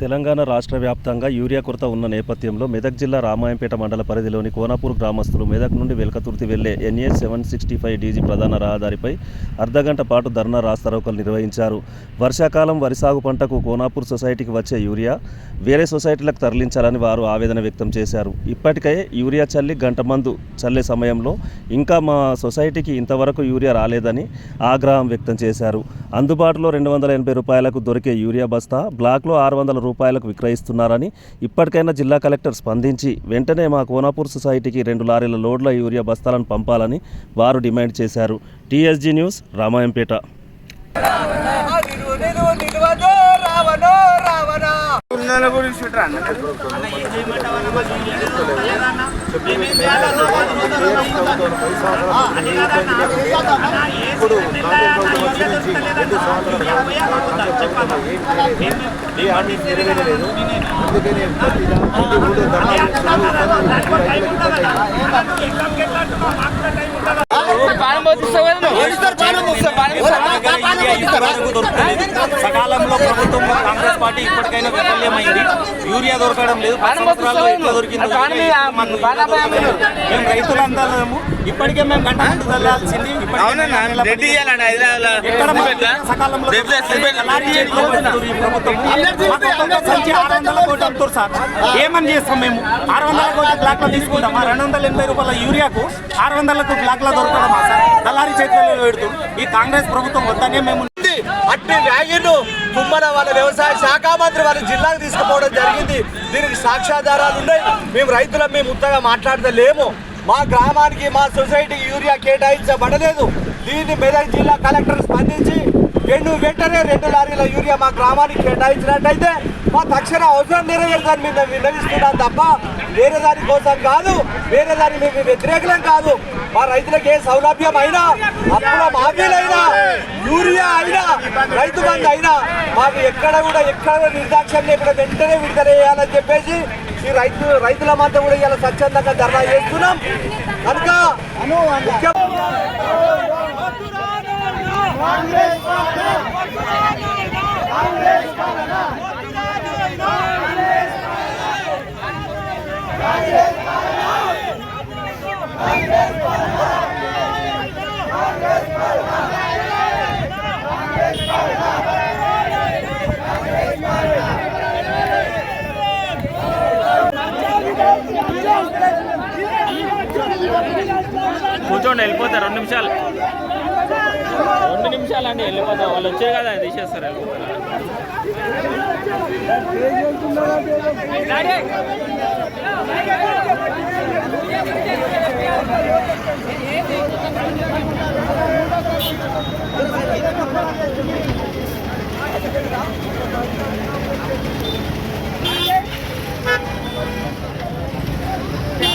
తెలంగాణ రాష్ట్ర వ్యాప్తంగా యూరియా కొరత ఉన్న నేపథ్యంలో మెదక్ జిల్లా రామాయంపేట మండల పరిధిలోని కోనాపూర్ గ్రామస్తులు మెదక్ నుండి వెల్కతుర్తి వెళ్ళే NA seven sixty five DG ప్రధాన రహదారిపై అర్ధగంట పాటు ధర్నా రాస్తారోకలు నిర్వహించారు. వర్షాకాలం వరి సాగు పంటకు కోనాపూర్ సొసైటీకి వచ్చే యూరియా వేరే సొసైటీలకు తరలించాలని వారు ఆవేదన వ్యక్తం చేశారు. ఇప్పటికే యూరియా చల్లి గంట మందు చల్లే సమయంలో ఇంకా మా సొసైటీకి ఇంతవరకు యూరియా రాలేదని ఆగ్రహం వ్యక్తం చేశారు. అందుబాటులో రెండు వందల ఎనభై రూపాయలకు దొరికే యూరియా బస్తా బ్లాక్లో ఆరు వందల రూపాయలకు విక్రయిస్తున్నారని ఇప్పటికైనా జిల్లా కలెక్టర్ స్పందించి వెంటనే మా కోనాపూర్ సొసైటీకి రెండు లారీల లోడ్ల యూరియా బస్తాలను పంపాలని వారు డిమాండ్ చేశారు. TSG news Ramayampet. ఉన్నల గురించి చూడరా ఇప్పుడు రెండు సంవత్సరాలు అందుకని సకాలంలో ప్రభుత్వం కాంగ్రెస్ పార్టీ ఇప్పటికైనా విఫల్యమైంది. యూరియా దొరకడం లేదు. పది సంవత్సరాల్లో ఎట్లా దొరికిందో. మేము రైతులందరము ఇప్పటికే మేము గంట ముందు వెళ్ళాల్సింది ఏమని చేస్తాం మేము? ఆరు వందల కోట్లు బ్లాక్లో తీసుకుంటాం ఆ రెండు వందల ఎనభై రూపాయల యూరియాకు ఆరు వందలకు బ్లాక్లో దొరకడమా సార్? చేతుల్లో పెడుతూ ఈ కాంగ్రెస్ ప్రభుత్వం వద్దనే మేము ఉంది. అట్టి వ్యాగిను తుమ్మల వాళ్ళ వ్యవసాయ శాఖ మంత్రి వాళ్ళ జిల్లాకు తీసుకుపోవడం జరిగింది. దీనికి సాక్ష్యాధారాలు ఉన్నాయి. మేము రైతులం మేము ఉత్తగా మాట్లాడతలేము. మా గ్రామానికి మా సొసైటీకి యూరియా కేటాయించబడలేదు. దీన్ని మెదక్ జిల్లా కలెక్టర్ స్పందించి రెండు వెంటనే రెండు లారీల యూరియా మా గ్రామానికి కేటాయించినట్టయితే మా తక్షణ అవసరం నెరవేరుదని మేము విన్నవిస్తున్నాం తప్ప వేరే దాని కోసం కాదు వేరే దాని మేము వ్యతిరేకలం కాదు. మా రైతులకు ఏ సౌలభ్యం అయినా అప్పుల మాఫీలైనా యూరియా అయినా రైతు బంధు అయినా మాకు ఎక్కడ కూడా ఎక్కడ నిర్దాక్ష్యం లేకుండా వెంటనే విడుదల చేయాలని చెప్పేసి ఈ రైతు రైతుల మధ్య కూడా ఇలా స్వచ్ఛందంగా ధర్నా చేస్తున్నాం. కనుక ముఖ్యమంత్రి కూర్చోండి వెళ్ళిపోతారు రెండు నిమిషాలు. రెండు నిమిషాలు అండి వెళ్ళిపోతారు. వాళ్ళు వచ్చారు కదా తీసేస్తారు వెళ్ళిపోతారు.